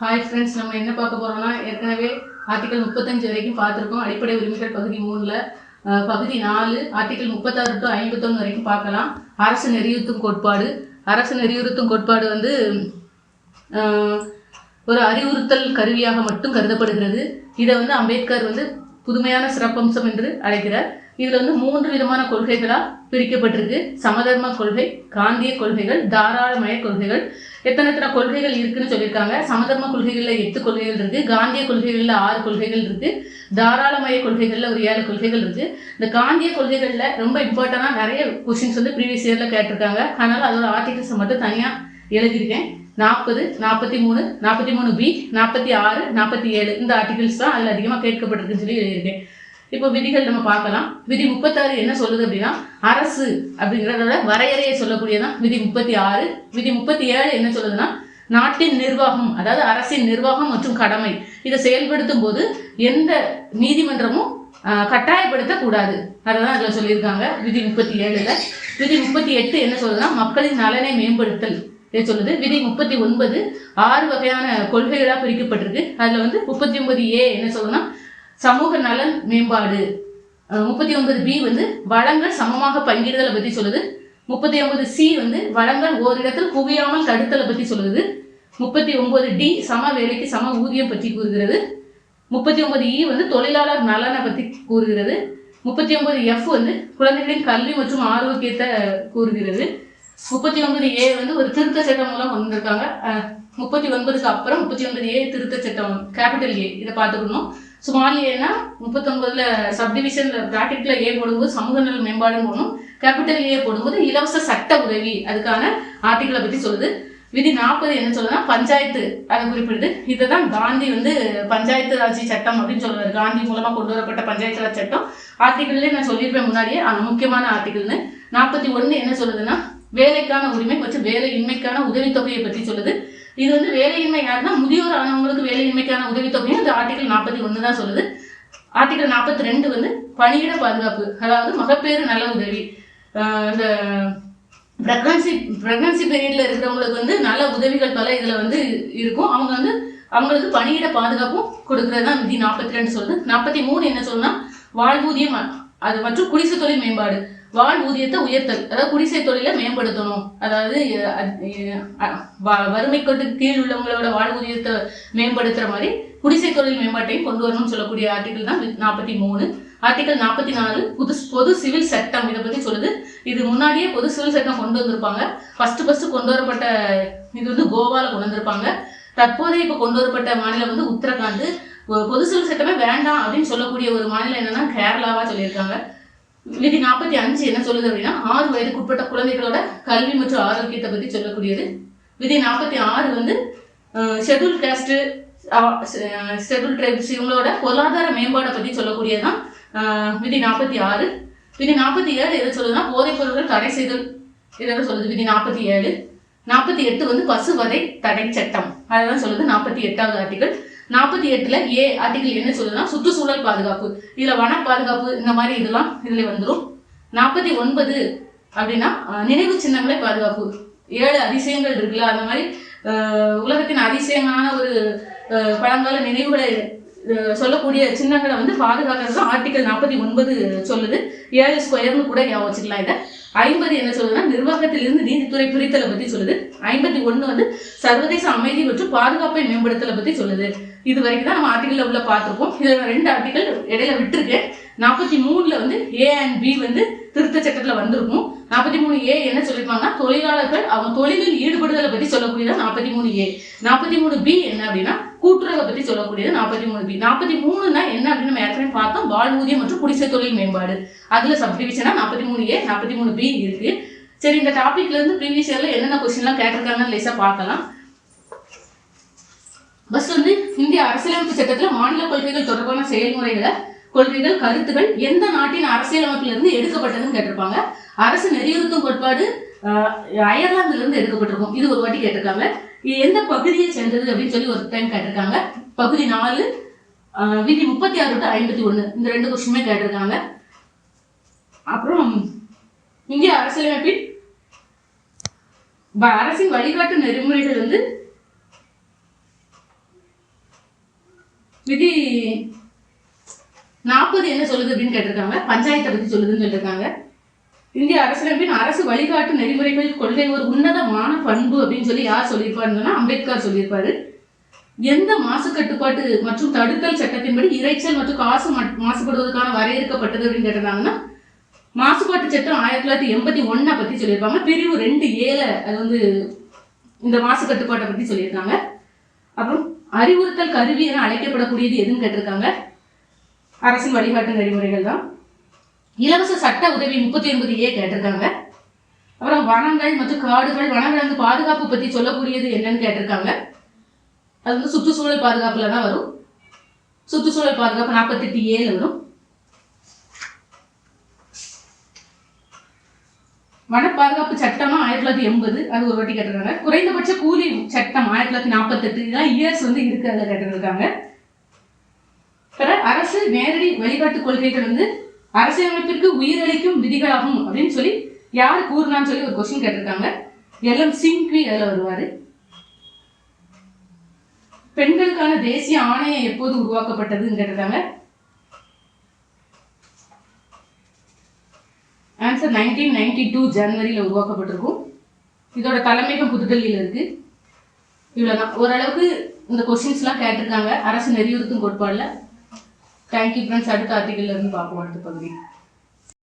Hi friends நம்ம என்ன பார்க்க போறோம்னா ஏற்கனவே ஆர்டிக்கல் முப்பத்தஞ்சு வரைக்கும் பார்த்துருக்கோம். அடிப்படை உரிமைகள் பகுதி மூணுல பகுதி நாலு ஆர்டிக்கல் முப்பத்தாறு டு ஐம்பத்தொன்று வரைக்கும் பார்க்கலாம். அரசு நெறியுறுத்தும் கோட்பாடு. அரசு நெறியுறுத்தும் கோட்பாடு வந்து ஒரு அறிவுறுத்தல் கருவியாக மட்டும் கருதப்படுகிறது. இதை வந்து அம்பேத்கர் வந்து புதுமையான சிறப்பம்சம் என்று அழைக்கிறார். இதுல வந்து மூன்று விதமான கொள்கைகளா பிரிக்கப்பட்டிருக்கு. சமதர்ம கொள்கை காந்திய கொள்கைகள் தாராளமய கொள்கைகள். எத்தனை எத்தனை கொள்கைகள் இருக்குன்னு சொல்லியிருக்காங்க. சமதர்ம கொள்கைகளில் எட்டு கொள்கைகள் இருக்கு. காந்திய கொள்கைகள்ல ஆறு கொள்கைகள் இருக்கு. தாராளமய கொள்கைகள்ல ஒரு ஏழு கொள்கைகள் இருக்கு. இந்த காந்திய கொள்கைகள்ல ரொம்ப இம்பார்ட்டண்டா நிறைய கொஷின்ஸ் வந்து ப்ரீவியஸ் இயரில் கேட்டிருக்காங்க. அதனால அதோட ஆர்டிகல்ஸை மட்டும் தனியா எழுதியிருக்கேன். நாற்பது நாற்பத்தி மூணு நாற்பத்தி மூணு பி நாற்பத்தி ஆறு நாற்பத்தி ஏழு இந்த ஆர்டிகல்ஸ் தான் அதில் அதிகமாக கேட்கப்பட்டிருக்குன்னு சொல்லி எழுதியிருக்கேன். இப்போ விதிகள் நம்ம பார்க்கலாம். விதி முப்பத்தாறு என்ன சொல்லுது அப்படின்னா அரசு அப்படிங்கிறதோட வரையறையை சொல்லக்கூடியதான் விதி முப்பத்தி ஆறு விதி முப்பத்தி ஏழு என்ன சொல்லுதுன்னா நாட்டின் நிர்வாகம் அதாவது அரசின் நிர்வாகம் மற்றும் கடமை இதை செயல்படுத்தும் போது எந்த நீதிமன்றமும் ஆஹ், கட்டாயப்படுத்தக்கூடாது. அதை தான் அதில் சொல்லியிருக்காங்க விதி முப்பத்தி ஏழுல விதி முப்பத்தி எட்டு என்ன சொல்லுதுன்னா மக்களின் நலனை மேம்படுத்தல். இதை சொல்லுது. விதி முப்பத்தி ஒன்பது ஆறு வகையான கொள்கைகளாக பிரிக்கப்பட்டிருக்கு. அதில் வந்து முப்பத்தி ஒன்பது ஏ என்ன சொல்லுன்னா சமூக நலன் மேம்பாடு. முப்பத்தி ஒன்பது பி வந்து வளங்கள் சமமாக பங்கிடுதலை பற்றி சொல்லுது. முப்பத்தி ஒன்பது சி வந்து வளங்கள் ஓரிடத்தில் குவியாமல் தடுத்தலை பற்றி சொல்லுது. முப்பத்தி ஒன்பது டி சம வேலைக்கு சம ஊதியம் பற்றி கூறுகிறது. முப்பத்தி ஒன்பது இ வந்து தொழிலாளர் நலனை பற்றி கூறுகிறது. முப்பத்தி ஒன்பது எஃப் வந்து குழந்தைகளின் கல்வி மற்றும் ஆரோக்கியத்தை கூறுகிறது. முப்பத்தி ஒன்பது ஏ வந்து ஒரு திருத்த சட்டம் மூலம் வந்திருக்காங்க. முப்பத்தி ஒன்பதுக்கு அப்புறம் முப்பத்தி ஒன்பது ஏ திருத்த சட்டம் கேபிட்டல் ஏ இதை பார்த்துக்கணும். ஸ்மால் ஏன்னா முப்பத்தொன்பதுல சப்டிவிஷன் பிராக்கெட்ல ஏ போடும்போது சமூக நல மேம்பாடுன்னு போடணும். கேபிட்டல் ஏ போடும்போது இலவச சட்ட உதவி. அதுக்கான ஆர்டிகளை பத்தி சொல்லுது. விதி நாற்பது என்ன சொல்லுதுன்னா பஞ்சாயத்து. அதை குறிப்பிடுது. இதை தான் காந்தி வந்து பஞ்சாயத்து ராஜ் சட்டம் அப்படின்னு சொல்றாரு. காந்தி மூலமா கொண்டு வரப்பட்ட பஞ்சாயத்து ராஜ் சட்டம். ஆர்டிகள்லேயே நான் சொல்லியிருப்பேன் முன்னாடியே. அது முக்கியமான ஆர்டிகள்னு நாற்பத்தி ஒன்று என்ன சொல்லுதுன்னா வேலைக்கான உரிமை மற்றும் வேலையின்மைக்கான உதவித்தொகையை பற்றி சொல்லுது. இது வந்து வேலையின்மை யாருன்னா முதியோர் ஆனவங்களுக்கு வேலையின்மைக்கான உதவித்தொகையும் இந்த ஆர்டிகல் நாற்பத்தி ஒன்று தான் சொல்லுது. ஆர்டிகல் நாற்பத்தி ரெண்டு வந்து பணியிட பாதுகாப்பு அதாவது மகப்பேறு நல உதவி. இந்த ப்ரெக்னன்சி ப்ரெக்னன்சி பீரியடில் இருக்கிறவங்களுக்கு வந்து நல்ல உதவிகள் பல இதில் வந்து இருக்கும். அவங்க வந்து அவங்களுக்கு பணியிட பாதுகாப்பும் கொடுக்கறது தான் விதி நாற்பத்தி ரெண்டு சொல்லுது. நாற்பத்தி மூணு என்ன சொல்லுன்னா வாழ்வூதியம் அது மற்றும் குடிசை தொழில் மேம்பாடு. வாழ்வூதியத்தை உயர்த்தல் அதாவது குடிசை தொழிலை மேம்படுத்தணும். அதாவது வறுமைக்கோட்டு வறுமை கீழ் உள்ளவங்களோட வாழ் ஊதியத்தை மேம்படுத்துற மாதிரி குடிசை தொழில் மேம்பாட்டையும் கொண்டு வரணும்னு சொல்லக்கூடிய ஆர்டிகல் தான் நாற்பத்தி மூணு. ஆர்டிகல் நாற்பத்தி நாலு புது பொது சிவில் சட்டம் இதை பற்றி சொல்லுது. இது முன்னாடியே பொது சிவில் சட்டம் கொண்டு வந்திருப்பாங்க. ஃபர்ஸ்ட் ஃபர்ஸ்ட் கொண்டு வரப்பட்ட இது வந்து கோவால கொண்டு வந்திருப்பாங்க. தற்போதைய இப்போ கொண்டு வரப்பட்ட மாநிலம் வந்து உத்தரகாண்ட். பொது சிவில் சட்டமே வேண்டாம் அப்படின்னு சொல்லக்கூடிய ஒரு மாநிலம் என்னன்னா கேரளாவா சொல்லியிருக்காங்க. விதி நாற்பத்தி அஞ்சு என்ன சொல்லுது அப்படின்னா ஆறு வயதுக்குட்பட்ட குழந்தைகளோட கல்வி மற்றும் ஆரோக்கியத்தை பத்தி சொல்லக்கூடியது. விதி நாற்பத்தி ஆறு வந்து ஷெட்யூல் காஸ்ட் ஷெட்யூல் ட்ரைப்ஸ் இவங்களோட பொருளாதார மேம்பாடை பத்தி சொல்லக்கூடியதுதான் விதி நாற்பத்தி ஆறு. விதி நாற்பத்தி ஏழு எதை சொல்லுதுன்னா போதைப் பொருட்கள் தடை செய்தல். இதை சொல்லுது விதி நாற்பத்தி ஏழு. நாற்பத்தி எட்டு வந்து பசுவதை தடை சட்டம். அதுதான் சொல்லுது நாற்பத்தி எட்டாவது ஆர்டிகல் நாற்பத்தி எட்டுல ஏ ஆர்டிகல் என்ன சொல்லுதுன்னா சுற்றுச்சூழல் பாதுகாப்பு. இதுல வன பாதுகாப்பு இந்த மாதிரி இதெல்லாம் இதுல வந்துடும் நாற்பத்தி ஒன்பது அப்படின்னா நினைவு சின்னங்களை பாதுகாப்பு. ஏழு அதிசயங்கள் இருக்குல்ல அந்த மாதிரி உலகத்தின் அதிசயமான ஒரு பழங்கால நினைவுகளை சொல்லக்கூடிய சின்னங்களை வந்து பாதுகாக்கிறது ஆர்டிகல் நாற்பத்தி ஒன்பது சொல்லுது. ஏழு ஸ்கொயர்னு கூட ஞாபகம் வச்சுக்கலாம் இதை. ஐம்பது என்ன சொல்லுதுன்னா நிர்வாகத்திலிருந்து நீதித்துறை பிரித்தலை பத்தி சொல்லுது. ஐம்பத்தி ஒன்று வந்து சர்வதேச அமைதி மற்றும் பாதுகாப்பை மேம்படுத்தலை பத்தி சொல்லுது. இது வரைக்கும் தான் நம்ம ஆர்டிகல்ல உள்ள பார்த்துருக்கோம். இதுல ரெண்டு ஆர்டிகல் இடையில விட்டுருக்கேன். நாற்பத்தி மூணுல வந்து ஏ அண்ட் பி வந்து திருத்த சட்டத்துல வந்திருக்கும். நாற்பத்தி மூணு ஏ என்ன சொல்லியிருப்பாங்கன்னா தொழிலாளர்கள் அவங்க தொழிலில் ஈடுபடுதலை பத்தி சொல்லக்கூடியதான் நாற்பத்தி மூணு ஏ நாற்பத்தி மூணு பி என்ன அப்படின்னா கூட்டுறவை பற்றி சொல்லக்கூடியது நாற்பத்தி மூணு பி. நாற்பத்தி மூணுனா என்ன அப்படின்னு நம்ம ஏற்கனவே பார்த்தோம். வாழ்வூதியம் மற்றும் குடிசை தொழில் மேம்பாடு. அதில் சப்டிவிஷனா நாற்பத்தி மூணு ஏ நாற்பத்தி மூணு பி இருக்கு. சரி இந்த டாபிக்ல இருந்து ப்ரீவியஸ் இயர்ல என்னென்ன கொஸ்டின்லாம் கேட்டிருக்காங்கன்னு லேசா பார்க்கலாம். பஸ் வந்து இந்திய அரசியலமைப்பு சட்டத்தில் மாநில கொள்கைகள் தொடர்பான செயல்முறைகளை கொள்கைகள் கருத்துகள் எந்த நாட்டின் அரசியலமைப்பிலிருந்து எடுக்கப்பட்டதுன்னு கேட்டிருப்பாங்க. அரசு நெறியுறுத்தும் கோட்பாடு அயர்லாந்துலேருந்து அயர்லாந்துல இருந்து எடுக்கப்பட்டிருக்கும். இது ஒரு வாட்டி கேட்டிருக்காங்க. இது எந்த பகுதியை சேர்ந்தது அப்படின்னு சொல்லி ஒரு டைம் கேட்டிருக்காங்க. பகுதி நாலு விதி முப்பத்தி ஆறு டு ஐம்பத்தி ஒன்று இந்த ரெண்டு கொஸ்டினுமே கேட்டிருக்காங்க. அப்புறம் இந்திய அரசியலமைப்பின் அரசின் வழிகாட்டு நெறிமுறைகள் வந்து விதி நாற்பது என்ன சொல்லுது அப்படின்னு கேட்டிருக்காங்க. பஞ்சாயத்தை பத்தி சொல்லுதுன்னு சொல்லியிருக்காங்க. இந்திய அரசியலமைப்பின் அரசு வழிகாட்டு நெறிமுறைகள் கொள்கை ஒரு உன்னதமான பண்பு அப்படின்னு சொல்லி யார் சொல்லியிருப்பாருன்னா அம்பேத்கர் சொல்லியிருப்பாரு. எந்த மாசு கட்டுப்பாட்டு மற்றும் தடுத்தல் சட்டத்தின்படி இரைச்சல் மற்றும் காசு மாசுபடுவதற்கான வரையறுக்கப்பட்டது அப்படின்னு கேட்டிருந்தாங்கன்னா மாசுபாட்டு சட்டம் ஆயிரத்தி தொள்ளாயிரத்தி எண்பத்தி ஒன்னை பத்தி சொல்லியிருப்பாங்க. பிரிவு ரெண்டு ஏழை அது வந்து இந்த மாசு கட்டுப்பாட்டை பத்தி சொல்லியிருக்காங்க. அப்புறம் அறிவுறுத்தல் கருவி என அழைக்கப்படக்கூடியது எதுன்னு கேட்டிருக்காங்க. அரசின் வழிகாட்டு நெறிமுறைகள் தான். இலவச சட்ட உதவி முப்பத்தி ஒன்பது ஏ கேட்டிருக்காங்க. அப்புறம் வனங்கள் மற்றும் காடுகள் வனவிலங்கு பாதுகாப்பு பற்றி சொல்லக்கூடியது என்னன்னு கேட்டிருக்காங்க. அது வந்து சுற்றுச்சூழல் பாதுகாப்பில் தான் வரும். சுற்றுச்சூழல் பாதுகாப்பு நாற்பத்தெட்டு ஏல வரும். வன பாதுகாப்பு சட்டமாக ஆயிரத்தி தொள்ளாயிரத்தி எண்பது அது ஒரு வாட்டி கேட்டிருக்காங்க. குறைந்தபட்ச கூலி சட்டம் ஆயிரத்தி தொள்ளாயிரத்தி நாற்பத்தெட்டு இதெல்லாம் இயர்ஸ் வந்து இருக்கு அதில் கேட்டிருக்காங்க. பிற அரசு நேரடி வழிகாட்டு கொள்கைகள் வந்து அரசியலமைப்பிற்கு உயிரளிக்கும் விதிகளாகும் அப்படின்னு சொல்லி யார் கூறினான்னு சொல்லி ஒரு கொஸ்டின் கேட்டிருக்காங்க. எல்எம் சிங்வி அதில் வருவார். பெண்களுக்கான தேசிய ஆணையம் எப்போது உருவாக்கப்பட்டதுன்னு கேட்டிருக்காங்க. ஆன்சர் நைன்டீன் நைன்டி டூ ஜனவரியில் உருவாக்கப்பட்டிருக்கும். இதோட தலைமையகம் புதுடெல்லியில் இருக்கு. இவ்வளோதான் ஓரளவுக்கு இந்த கொஸ்டின்ஸ்லாம் கேட்டிருக்காங்க. அரசு நெறியுறுத்தும் கோட்பாடில். தேங்க்யூ ஃப்ரெண்ட்ஸ் அடுத்த ஆர்டிக்கல்ல இருந்து பார்ப்போம். அடுத்த பகுதி.